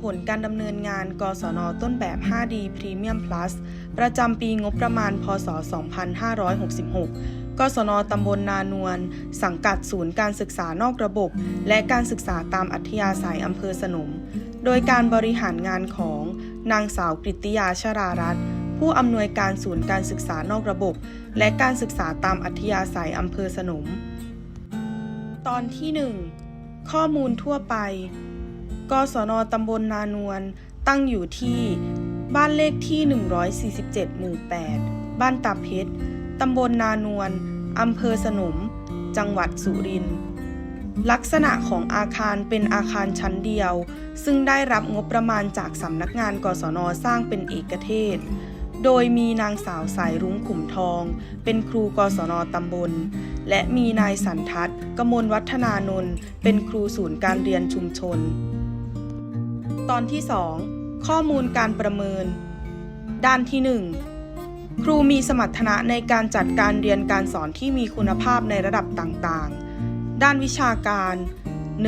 ผลการดำเนินงาน กศน ต้นแบบ 5D Premium Plus ประจำปีงบประมาณ พศ 2566 กศน ตำบลนานวล สังกัดศูนย์การศึกษานอกระบบ และการศึกษาตามอัธยาศัยอำเภอสนม โดยการบริหารงานของ นางสาวกฤติยาชรารัตน์ผู้อำนวยการศูนย์การศึกษานอกระบบ และการศึกษาตามอัธยาศัยอำเภอสนม ตอนที่ 1 ข้อมูลทั่วไป กศนตำบลนานวลตั้งอยู่ที่บ้านเลขที่ 147 หมู่ 8 บ้านตาเพชร ตำบลนานวลอำเภอสนม จังหวัดสุรินทร์ ลักษณะของอาคารเป็นอาคารชั้นเดียว ซึ่งได้รับงบประมาณจากสำนักงานกศนสร้างเป็นเอกเทศ โดยมีนางสาวสายรุ้งขุมทอง เป็นครูกศนตำบล และมีนายสันทัศน์กมลวัฒนานนท์เป็นครูศูนย์การเรียนชุมชน ตอนที่ 2 ข้อมูลการประเมิน ด้านที่ 1 ครูมีสมรรถนะในการจัดการเรียนการสอนที่มีคุณภาพในระดับต่างๆ ด้านวิชาการ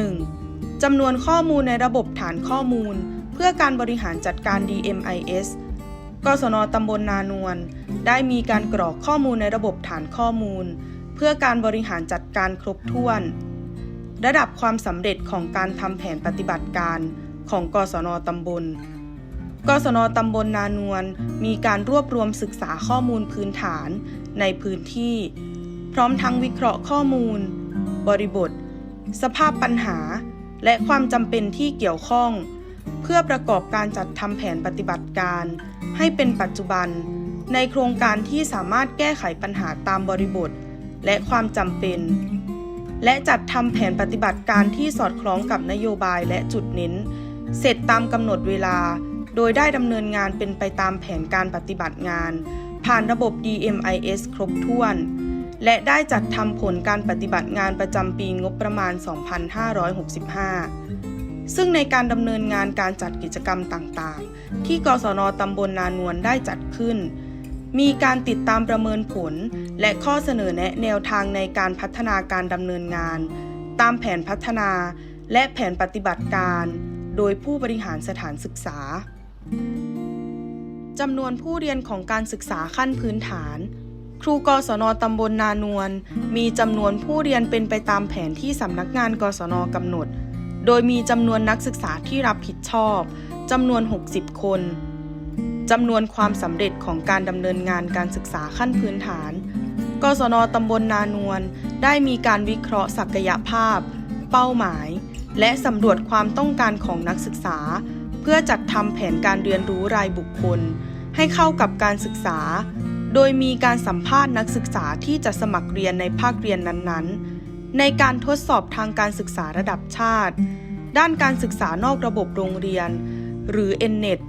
1. จำนวนข้อมูลในระบบฐานข้อมูล เพื่อการบริหารจัดการ DMIS กศนตำบลนานวลได้มีการกรอกข้อมูลในระบบฐานข้อมูล เพื่อการบริหารจัดการครบถ้วน ระดับความสำเร็จของการทำแผนปฏิบัติการ ของกศนตำบล กศนตำบลนานวลมีการรวบรวมศึกษาข้อมูลพื้นฐานในพื้นที่ พร้อมทั้งวิเคราะห์ข้อมูล บริบท สภาพปัญหา และความจำเป็นที่เกี่ยวข้อง เพื่อประกอบการจัดทำแผนปฏิบัติการ ให้เป็นปัจจุบัน ในโครงการที่สามารถแก้ไขปัญหาตามบริบท และความจำเป็นและจัดทำแผนปฏิบัติการที่สอดคล้องกับนโยบายและจุดเน้น เสร็จตามกำหนดเวลา โดยได้ดำเนินงานเป็นไปตามแผนการปฏิบัติงาน ผ่านระบบ DMIS ครบถ้วน และได้จัดทำผลการปฏิบัติงานประจำปีงบประมาณ 2565ซึ่งในการดำเนินงานการจัดกิจกรรมต่างๆ ที่กศนตำบลนานวลได้จัดขึ้น มีการติดตามประเมินผล และข้อเสนอแนะแนวทางในการพัฒนาการดำเนินงาน ตามแผนพัฒนาและแผนปฏิบัติการ โดยผู้บริหารสถานศึกษาจำนวนผู้เรียนของการศึกษาขั้นพื้นฐาน ครูกศนตำบลนานวลมีจำนวนผู้เรียนเป็นไปตามแผนที่สำนักงานกศนกำหนด โดยมีจำนวนนักศึกษาที่รับผิดชอบจำนวน 60 คนจำนวนความสำเร็จของการดำเนินงานการศึกษาขั้นพื้นฐาน กศนตำบลนานวลได้มีการวิเคราะห์ศักยภาพ เป้าหมาย และสำรวจความต้องการของนักศึกษา เพื่อจัดทำแผนการเรียนรู้รายบุคคล ให้เข้ากับการศึกษา โดยมีการสัมภาษณ์นักศึกษาที่จะสมัครเรียนในภาคเรียนนั้นๆ ในการทดสอบทางการศึกษาระดับชาติ ด้านการศึกษานอกระบบโรงเรียน หรือ NNET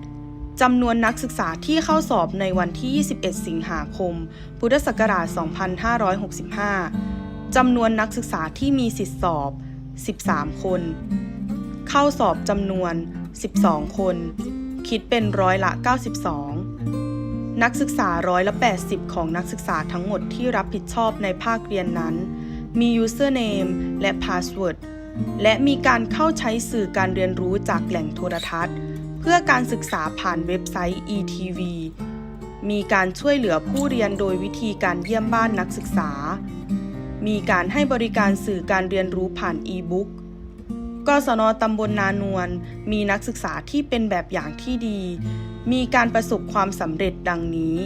จำนวนนักศึกษาที่เข้าสอบในวันที่ 21 สิงหาคม พุทธศักราช 2565 จำนวนนักศึกษาที่มีสิทธิสอบ 13 คน เข้าสอบจำนวน 12 คน คิดเป็นร้อยละ 92 นักศึกษาร้อยละ 80 ของนักศึกษาทั้งหมดที่รับผิดชอบในภาคเรียนนั้น มี username และ password และมีการเข้าใช้สื่อการเรียนรู้จากแหล่งโทรทัศน์ เพื่อการศึกษาผ่านเว็บไซต์ ETV มีการช่วยเหลือผู้เรียนโดยวิธีการเยี่ยมบ้านนักศึกษา มีการให้บริการสื่อการเรียนรู้ผ่านอีบุ๊กกศนตำบลนานวลมีนักศึกษาที่เป็นแบบอย่างที่ดี มีการประสบความสำเร็จดังนี้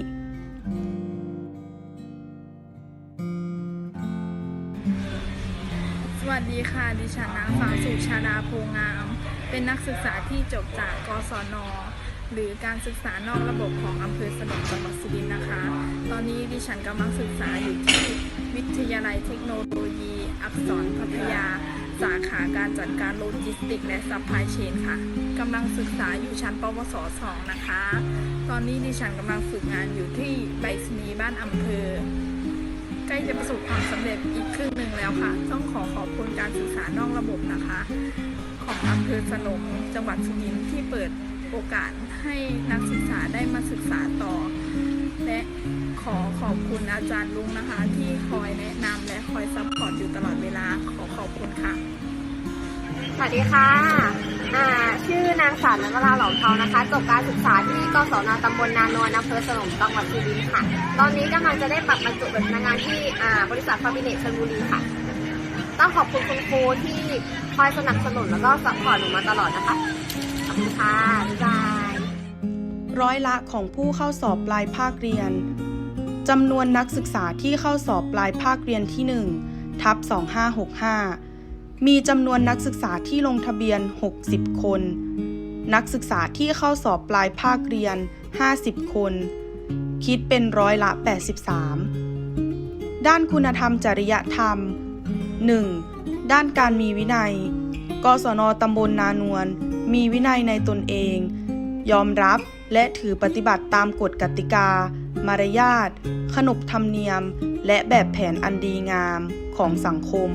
สวัสดีค่ะ ดิฉันนางสาวสุชาดาโพงาม เป็นนักศึกษาที่จบจากกศน หรือการศึกษานอกระบบของอำเภอสนมจังหวัดสุรินทร์นะคะ ตอนนี้ดิฉันกำลังศึกษาอยู่ที่วิทยาลัยเทคโนโลยี อักษรพัทยา สาขาการจัดการโลจิสติกส์และซัพพลายเชนค่ะกำลังศึกษาอยู่ชั้นปวส 2 นะคะ ตอนนี้ดิฉันกำลังฝึกงานอยู่ที่ไปรษณีบ้านอำเภอใกล้จะประสบความสำเร็จอีกครึ่งหนึ่งแล้วค่ะ ต้องขอขอบคุณการศึกษานอกระบบนะคะ ของอำเภอสนมจังหวัดสุรินทร์ที่เปิด โอกาสให้นักศึกษาได้มาศึกษาต่อ และขอขอบคุณอาจารย์ลุงนะคะ ที่คอยแนะนำและคอยซัพพอร์ตอยู่ตลอดเวลาขอขอบคุณค่ะ สวัสดีค่ะอ่าชื่อนางสาวนวราเหล่าทองนะคะจบการศึกษาที่กศนตำบลนานวลอำเภอสนมจังหวัดสุรินทร์ค่ะ ตอนนี้กำลังจะได้ปรับบรรจุเป็นพนักงานที่อ่าบริษัทฟาบิเนตชลบุรีค่ะ ต้องขอบคุณคุณครูที่คอยสนับสนุนแล้วก็สปอร์ตหนูมาตลอดนะคะ ขอบคุณค่ะ บ๊ายบาย ร้อยละของผู้เข้าสอบปลายภาคเรียนจำนวนนักศึกษาที่เข้าสอบปลายภาคเรียนที่ 1 ทับ 2565 มีจำนวนนักศึกษาที่ลงทะเบียน 60 คน นักศึกษาที่เข้าสอบปลายภาคเรียน 50 คน คิดเป็นร้อยละ 83 ด้านคุณธรรมจริยธรรม 1. ด้านการมีวินัย กศนตำบลนานวล มีวินัยในตนเอง ยอมรับและถือปฏิบัติตามกฎกติกา มารยาท ขนบธรรมเนียม และแบบแผนอันดีงามของสังคม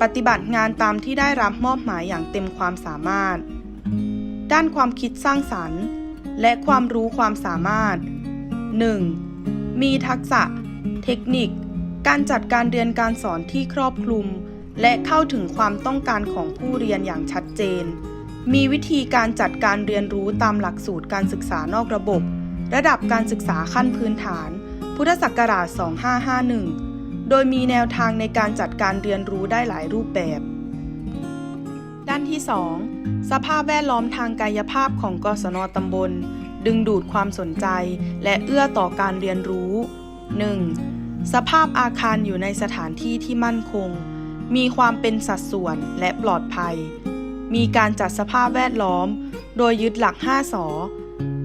ปฏิบัติงานตามที่ได้รับมอบหมายอย่างเต็มความสามารถ ด้านความคิดสร้างสรรค์ และความรู้ความสามารถ 1. มีทักษะ เทคนิค การจัดการเรียนการสอนที่ครอบคลุม และเข้าถึงความต้องการของผู้เรียนอย่างชัดเจน มีวิธีการจัดการเรียนรู้ตามหลักสูตรการศึกษานอกระบบ ระดับการศึกษาขั้นพื้นฐาน พุทธศักราช 2551 โดยมีแนวทางในการจัดการเรียนรู้ได้หลายรูปแบบ ด้านที่ 2 สภาพแวดล้อมทางกายภาพของกศนตำบล ดึงดูดความสนใจ และเอื้อต่อการเรียนรู้ 1. สภาพอาคารอยู่ในสถานที่ที่มั่นคง มีความเป็นสัดส่วนและปลอดภัย มีการจัดสภาพแวดล้อม โดยยึดหลัก 5สอ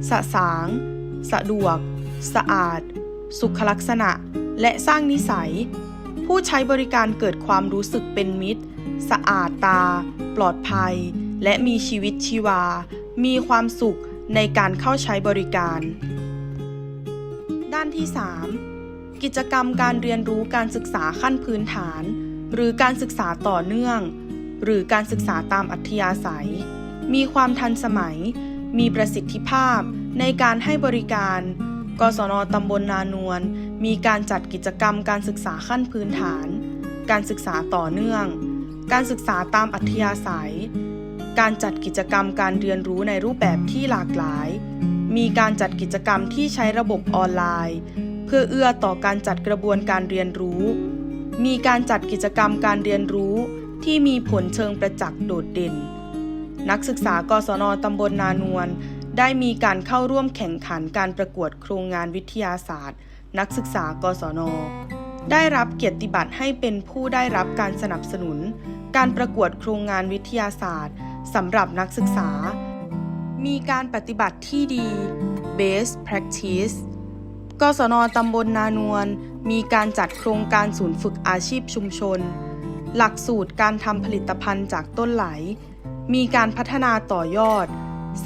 สะสาง สะดวก สะอาด สุขลักษณะ และสร้างนิสัย ผู้ใช้บริการเกิดความรู้สึกเป็นมิตร สะอาดตา ปลอดภัย และมีชีวิตชีวา มีความสุขในการเข้าใช้บริการ ด้านที่ 3 กิจกรรมการเรียนรู้การศึกษาขั้นพื้นฐาน หรือการศึกษาต่อเนื่อง หรือการศึกษาตามอัธยาศัย มีความทันสมัย มีประสิทธิภาพในการให้บริการ กศนตำบลนานวลมีการจัดกิจกรรมการศึกษาขั้นพื้นฐาน การศึกษาต่อเนื่อง การศึกษาตามอัธยาศัย การจัดกิจกรรมการเรียนรู้ในรูปแบบที่หลากหลาย มีการจัดกิจกรรมที่ใช้ระบบออนไลน์ เพื่อเอื้อต่อการจัดกระบวนการเรียนรู้ มีการจัดกิจกรรมการเรียนรู้ ที่มีผลเชิงประจักษ์โดดเด่น นักศึกษากศนตำบลนานวลได้มีการเข้าร่วมแข่งขันการประกวดโครงงานวิทยาศาสตร์ นักศึกษากศน ได้รับเกียรติบัตรให้เป็นผู้ได้รับการสนับสนุน การประกวดโครงงานวิทยาศาสตร์สำหรับนักศึกษา มีการปฏิบัติที่ดี best practice กศนตำบลนานวลมีการจัดโครงการศูนย์ฝึกอาชีพชุมชน หลักสูตรการทำผลิตภัณฑ์จากต้นไหล มีการพัฒนาต่อยอด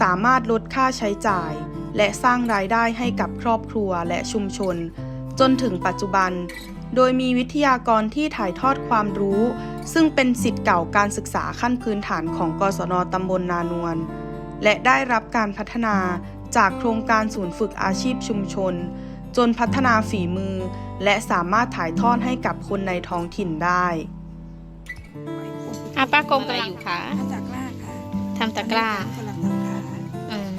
สามารถลดค่าใช้จ่าย และสร้างรายได้ให้กับครอบครัวและชุมชน จนถึงปัจจุบัน โดยมีวิทยากรที่ถ่ายทอดความรู้ ซึ่งเป็นสิทธิ์เก่าการศึกษาขั้นพื้นฐานของกศนตำบลนานวลและได้รับการพัฒนาจากโครงการศูนย์ฝึกอาชีพชุมชน จนพัฒนาฝีมือ และสามารถถ่ายทอดให้กับคนในท้องถิ่นได้ อะป้ากรมอะไรอยู่คะทำตะกร้าค่ะทำตะกร้าคนละสาขาอืม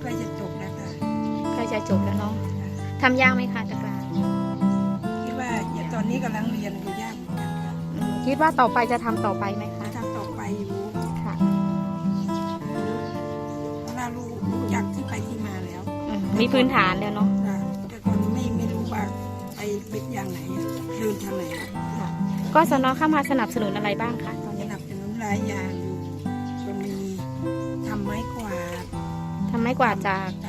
ใกล้จะจบแล้วค่ะใกล้จะจบแล้วเนาะทำยากไหมคะตะกร้าคิดว่าอย่าตอนนี้กำลังเรียนอยู่ยากเหมือนกันค่ะอืมคิดว่าต่อไปจะทำต่อไปไหมคะทำต่อไปอยู่ค่ะเพราะว่ารู้รู้จักที่ไปที่มาแล้วอืมมีพื้นฐานแล้วเนาะ ค่ะแต่ก่อนไม่ไม่รู้ว่าไปเป็นอย่างไหนเดินทางไหนค่ะ ก็สนเข้ามาสนับสนุนอะไรบ้างคะตอนสนี้นับสนุนหลายอย่างอยู่ก็มีทำไม้กวาดทำไม้กวาดจาก ท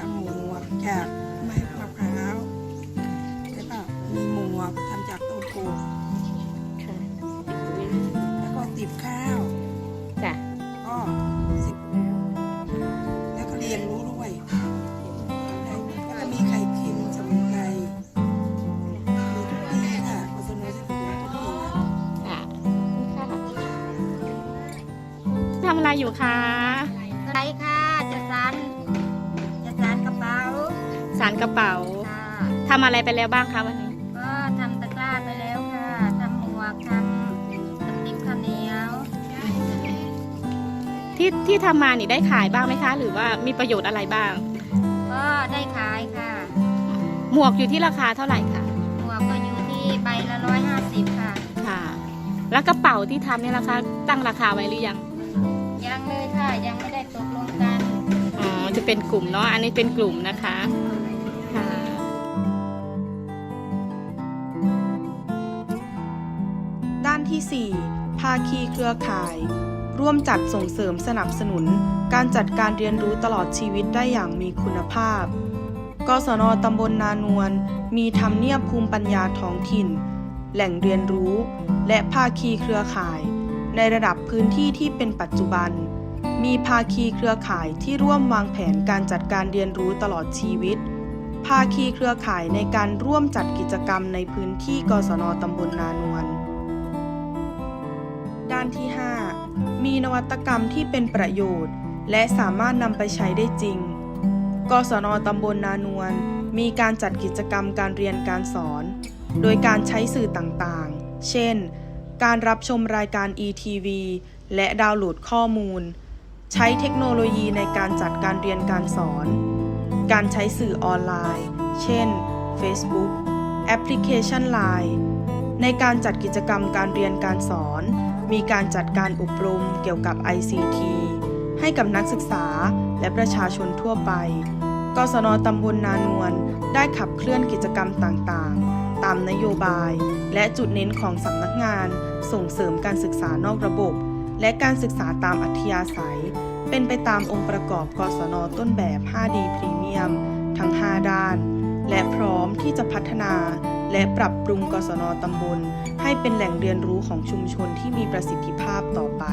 ำอะไรอยู่คะไรค่ะจะซันจะซันกระเป๋าสารกระเป๋าค่ะทำอะไรไปแล้วบ้างคะวันนี้ ก็ทำตะกร้าไปแล้วค่ะทำหมวกทำสติ๊กข้าวเหนียวคที่ที่ทำมานี่ได้ขายบ้างไหมคะ หรือว่ามีประโยชน์อะไรบ้าง ก็ได้ขายค่ะ หมวกอยู่ที่ราคาเท่าไหร่คะหมวกก็อยู่ที่ใบละร้อยห้าสิบค่ะ ค่ะ แล้วกระเป๋าที่ทำเนี่ยราคาตั้งราคาไว้หรือยัง ยังเลยค่ะยังไม่ได้ตกลงกัน อ๋อ จะเป็นกลุ่มเนาะ อันนี้เป็นกลุ่มนะคะ ค่ะด้านที่ 4 ภาคีเครือข่าย ร่วมจัดส่งเสริมสนับสนุน การจัดการเรียนรู้ตลอดชีวิตได้อย่างมีคุณภาพ กศนตำบลนานวลมีทำเนียบภูมิปัญญาท้องถิ่น แหล่งเรียนรู้ และภาคีเครือข่าย ในระดับพื้นที่ที่เป็นปัจจุบัน มีภาคีเครือข่ายที่ร่วมวางแผนการจัดการเรียนรู้ตลอดชีวิต ภาคีเครือข่ายในการร่วมจัดกิจกรรมในพื้นที่กศนตำบลนานวลด้านที่ 5 มีนวัตกรรมที่เป็นประโยชน์ และสามารถนำไปใช้ได้จริง กศนตำบลนานวลมีการจัดกิจกรรมการเรียนการสอน โดยการใช้สื่อต่างๆ เช่น การรับชมรายการ ETV และดาวน์โหลดข้อมูล ใช้เทคโนโลยีในการจัดการเรียนการสอน การใช้สื่อออนไลน์ เช่น Facebook แอปพลิเคชัน Line ในการจัดกิจกรรมการเรียนการสอน มีการจัดการอบรมเกี่ยวกับ ICT ให้กับนักศึกษาและประชาชนทั่วไปกศนตำบลนานวลได้ขับเคลื่อนกิจกรรมต่างๆ ตามนโยบาย และจุดเน้นของสำนักงานส่งเสริมการศึกษานอกระบบ และการศึกษาตามอัธยาศัย เป็นไปตามองค์ประกอบกศนต้นแบบ 5D พรีเมียมทั้ง 5 ด้าน และพร้อมที่จะพัฒนา และปรับปรุงกศนตำบล ให้เป็นแหล่งเรียนรู้ของชุมชนที่มีประสิทธิภาพต่อไป